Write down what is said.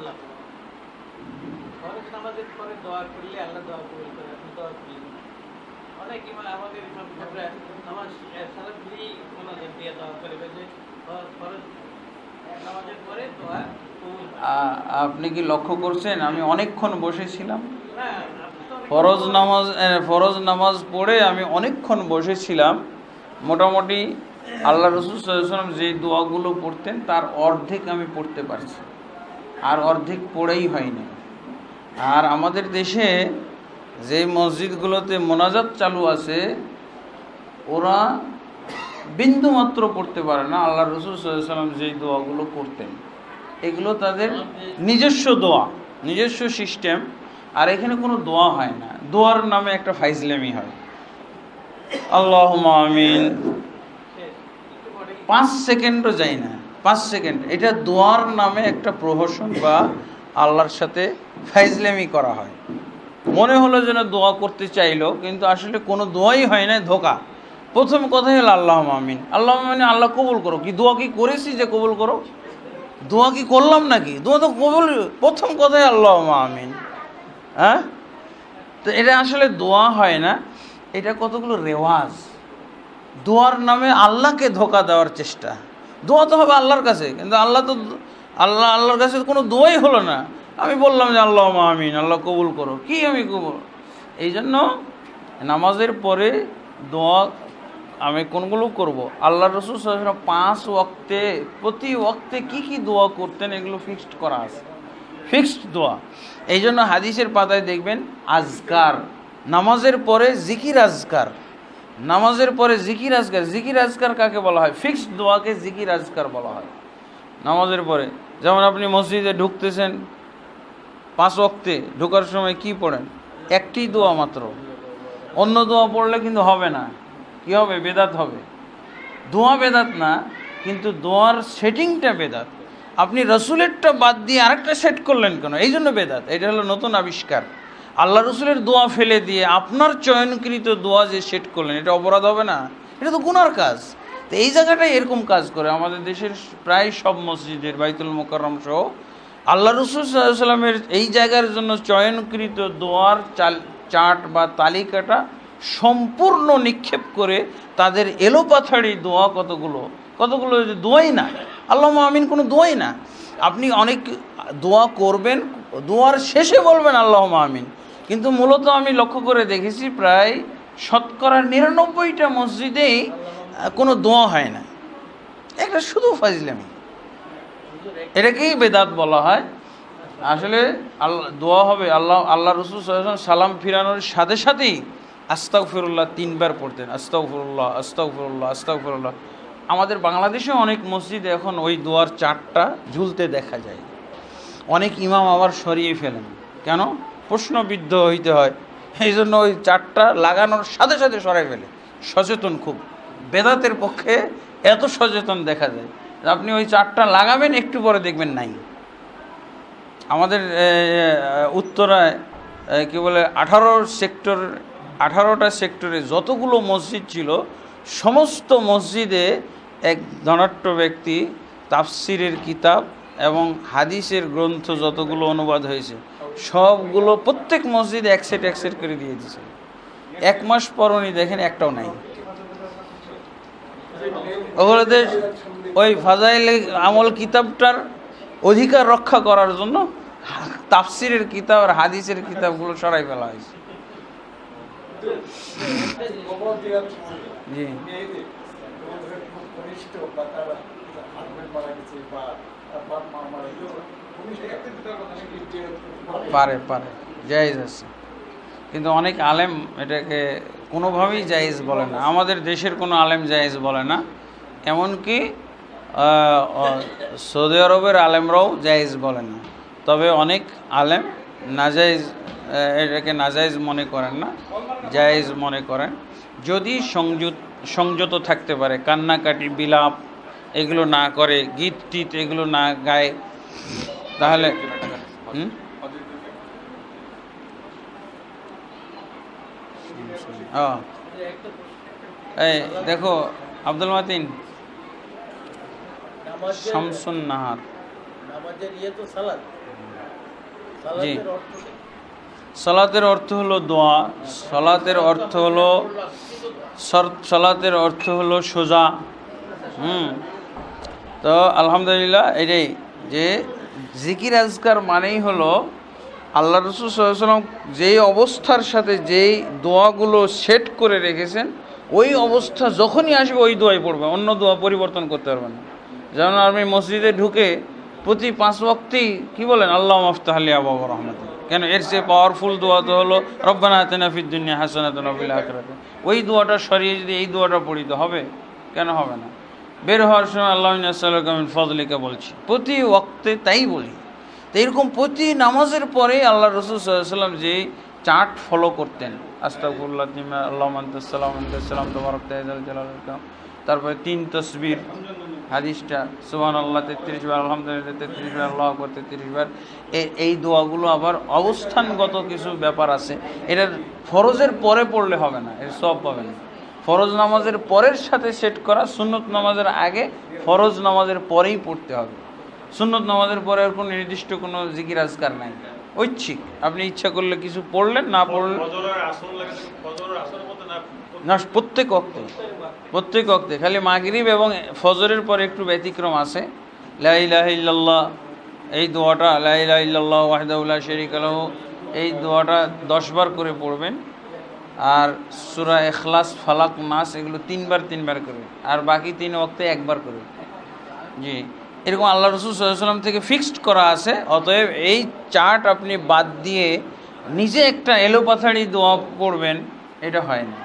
করলাম। ফরজ নামাজের পরে দোয়া করলে আল্লাহ দোয়া কবুল করে আপনি দোয়া করলেন অনেক ইমাম আমাদের ইমাম সাহেবরা নামাজ সালাম ফিরি মোনাজাত দিয়ে দোয়া করে যে ফরজ- ফরজ নামাজের পরে দোয়া কবুল। আ- আপনি কি লক্ষ্য করছেন? আমি অনেকক্ষণ বসেছিলাম। ফরজ নামাজ ফরজ নামাজ পড়ে আমি অনেকক্ষণ বসেছিলাম। মোটামুটি আল্লাহ রসুল সাল্লাম যে দোয়াগুলো পড়তেন তার অর্ধেক আমি পড়তে পারছি। আর অর্ধেক পড়েই হয়নি। আর আমাদের দেশে যে মসজিদগুলোতে মোনাজাত চালু আছে, ওরা বিন্দুমাত্র পড়তে পারে না। আল্লাহ রসুল সাল্লাম যেই দোয়াগুলো করতেন এগুলো তাদের নিজস্ব দোয়া, নিজস্ব সিস্টেম, আর এখানে কোনো দোয়া হয় না। দোয়ার নামে একটা ফাইজলামি হয়। আল্লাহ পরে পাঁচ সেকেন্ডও যায় না। পাঁচ সেকেন্ড। এটা দোয়ার নামে একটা প্রহসন বা আল্লাহর সাথে ফাইজলামি করা হয়। মনে হলো যেন দোয়া করতে চাইলো, কিন্তু আসলে কোনো দোয়াই হয় না ধোকা। প্রথম কথাই হলো আল্লাহ মামিন আল্লাহ মামিন আল্লাহ কবুল করো। কি দোয়া কি করেছি যে কবুল করো? দোয়া কি করলাম নাকি? দোয়া তো কবুল, প্রথম কথাই আল্লাহ আমিন। হ্যাঁ? তো এটা আসলে দোয়া হয় না, এটা কতগুলো রেওয়াজ। দোয়ার নামে আল্লাহকে ধোকা দেওয়ার চেষ্টা। দোয়া তো হবে আল্লাহর কাছে, কিন্তু আল্লাহ তো আল্লাহ, আল্লাহর কাছে কোনো দোয়াই হলো না। আমি বললাম যে আল্লাহ আমিন, আল্লাহ কবুল করো। কি আমি কবুল? এই জন্য নামাজের পরে দোয়া আমি কোনগুলো করব? আল্লাহ রসুল পাঁচ ওয়াক্তে, প্রতি ওয়াক্তে কি কি দোয়া করতেন? এগুলো ফিক্সড করা আছে। ফিক্সড দোয়া। এই জন্য হাদিসের পাতায় দেখবেন, আজকার। নামাজের পরে জিকির আজকার। নামাজের পরে জিকির আজকার জিকির আজকার কাকে বলা হয়? ফিক্সড দোয়াকে জিকির আজকার বলা হয়। নামাজের পরে, যেমন আপনি মসজিদে ঢুকতেছেন, পাঁচ অক্তে ঢোকার সময় কি পড়েন? একটি দোয়া মাত্র। অন্য দোয়া পড়লে কিন্তু হবে না। কি হবে? বেদাত হবে। দোয়া বেদাত না, কিন্তু দোয়ার সেটিংটা বেদাত। আপনি রসুলেরটা বাদ দিয়ে আরেকটা সেট করলেন কেন? এই জন্য বেদাত। এটা হলো নতুন আবিষ্কার। আল্লাহ রসুলের দোয়া ফেলে দিয়ে আপনার চয়নকৃত দোয়া যে সেট করলেন, এটা অপরাধ হবে না? এটা তো গুনার কাজ। তো এই জায়গাটাই এরকম কাজ করে আমাদের দেশের প্রায় সব মসজিদের বাইতুল মোকাররম সহ আল্লাহ রসুল সাল্লামের এই জায়গার জন্য চয়নকৃত দোয়ার চাল, চার্ট বা তালিকাটা সম্পূর্ণ নিক্ষেপ করে তাদের এলোপাথাড়ি দোয়া কতগুলো? কতগুলো দোয়াই না। আল্লাহ আমিন কোনো দোয়াই না। আপনি অনেক দোয়া করবেন, দোয়ার শেষে বলবেন আল্লাহ আমিন। কিন্তু মূলত আমি লক্ষ্য করে দেখেছি প্রায় শতকরা নিরানব্বইটা মসজিদেই কোনো দোয়া হয় না। একটা শুধু ফাজলামি। এটাকেই বেদাত বলা হয়। আসলে আল্লাহ দোয়া হবে আল্লাহ আল্লাহ রসুল সালাম ফিরানোর সাথে সাথেই আস্তাক ফিরুল্লাহ তিনবার পড়তেন আস্তাক ফিরুল্লাহ আস্তাক ফিরুল্লাহ আস্তাক ফিরুল্লাহ আমাদের বাংলাদেশে অনেক মসজিদে এখন ওই দোয়ার চারটা ঝুলতে দেখা যায়। অনেক ইমাম আবার সরিয়ে ফেলেন। কেন? প্রশ্নবিদ্ধ হইতে হয়। এই জন্য ওই চারটা লাগানোর সাথে সাথে সরাই ফেলে। সচেতন খুব। বেদাতের পক্ষে এত সচেতন দেখা যায়। আপনি ওই চারটা লাগাবেন, একটু পরে দেখবেন নাই। আমাদের উত্তরায় কি বলে, আঠারো সেক্টর, আঠারোটা সেক্টরে যতগুলো মসজিদ ছিল, সমস্ত মসজিদে এক ধনাট্য ব্যক্তি তাফসিরের কিতাব এবং হাদিসের গ্রন্থ যতগুলো অনুবাদ হয়েছে সবগুলো, প্রত্যেক মসজিদে এক সেট এক সেট করে দিয়ে দিয়েছে। এক মাস পর উনি দেখেন একটাও নাই। ওগুলোতে ওই ফাজাইল আমল কিতাবটার অধিকার রক্ষা করার জন্য তাফসিরের কিতাব আর হাদিসের কিতাবগুলো সরাই ফেলা হয়েছে। জি। বা পারে পারে। জায়েজ আছে। কিন্তু অনেক আলেম এটাকে কোনোভাবেই জায়েজ বলে না। আমাদের দেশের কোনো আলেম জায়েজ বলে না। এমনকি সৌদি আরবের আলেমরাও জায়েজ বলে না। তবে অনেক আলেম নাজাইজ এটাকে নাজাইজ মনে করেন না, জায়েজ মনে করেন। যদি সংযুত, সংযত থাকতে পারে, কান্নাকাটি, বিলাপ, এগুলো না করে গীত টিত এগুলো না গায় তাহলে এই দেখো আব্দুল মাতিন শামসুন নাহার। ইয়ে জি। সালাতের অর্থ হলো দোয়া সালাতের অর্থ হলো সালাতের অর্থ হলো সোজা। হুম। তো আলহামদুলিল্লাহ এটাই যে জিকির আজকার মানেই হলো আল্লাহ রসুল সাল্লাম যেই অবস্থার সাথে যেই দোয়াগুলো সেট করে রেখেছেন, ওই অবস্থা যখনই আসবে ওই দোয়াই পড়বে, অন্য দোয়া পরিবর্তন করতে পারবে না। যেমন আপনি মসজিদে ঢুকে প্রতি পাঁচ ওয়াক্তেই কি বলেন, আল্লাহ মফতাহ আলী আবু রহমত। কেন? এর চেয়ে পাওয়ারফুল দোয়া তো হলো, রব্বানা হাতেনা ফিদ্দুনিয়া ওই দোয়াটা সরিয়ে যদি এই দোয়াটা পড়ি তো হবে? কেন হবে না? বের হওয়ার সময় আল্লাহ সাল্লামিন ফজলিকা বলছি। প্রতি ওক্তে তাই বলি। তো এরকম প্রতি নামাজের পরে আল্লাহ রসুল সাল্লাম যে চার্ট ফলো করতেন। আস্তাকুল্লাহ আল্লাহ মান্তাসাল্লাম সাল্লাম তোমার তারপরে তিন তসবির। হাদিসটা সুহান আল্লাহ তেত্রিশ বার, আলহামদুলিল্লাহ, তেত্রিশ বার, আল্লাহ আকবর, তেত্রিশ বার। এই দোয়াগুলো আবার অবস্থানগত কিছু ব্যাপার আছে। এটার ফরজের পরে পড়লে হবে না, এর সব পাবে না। ফরজ নামাজের পরের সাথে সেট করা সুন্নত নামাজের আগে ফরজ নামাজের পরেই পড়তে হবে। সুন্নত নামাজের পরে আর কোনো নির্দিষ্ট কোনো জিকির আজকার নাই। ঐচ্ছিক। আপনি ইচ্ছা করলে কিছু পড়লেন, না পড়লেন না, প্রত্যেক অক্তে প্রত্যেক অক্তে খালি মাগরিব এবং ফজরের পরে একটু ব্যতিক্রম আছে। লা ইলাহা এই দোয়াটা, লা ইলাহা ইল্লাল্লাহ ওয়াহদাহু লা এই দোয়াটা দশবার করে পড়বেন। আর সুরা এখলাস ফালাক, নাস এগুলো তিনবার তিনবার করে আর বাকি তিন অক্তে একবার করে জি। এরকম আল্লাহ রসুল সাল্লাম থেকে ফিক্সড করা আছে, অতএব এই চার্ট আপনি বাদ দিয়ে নিজে একটা এলোপাথাড়ি দোয়া পড়বেন, এটা হয় না।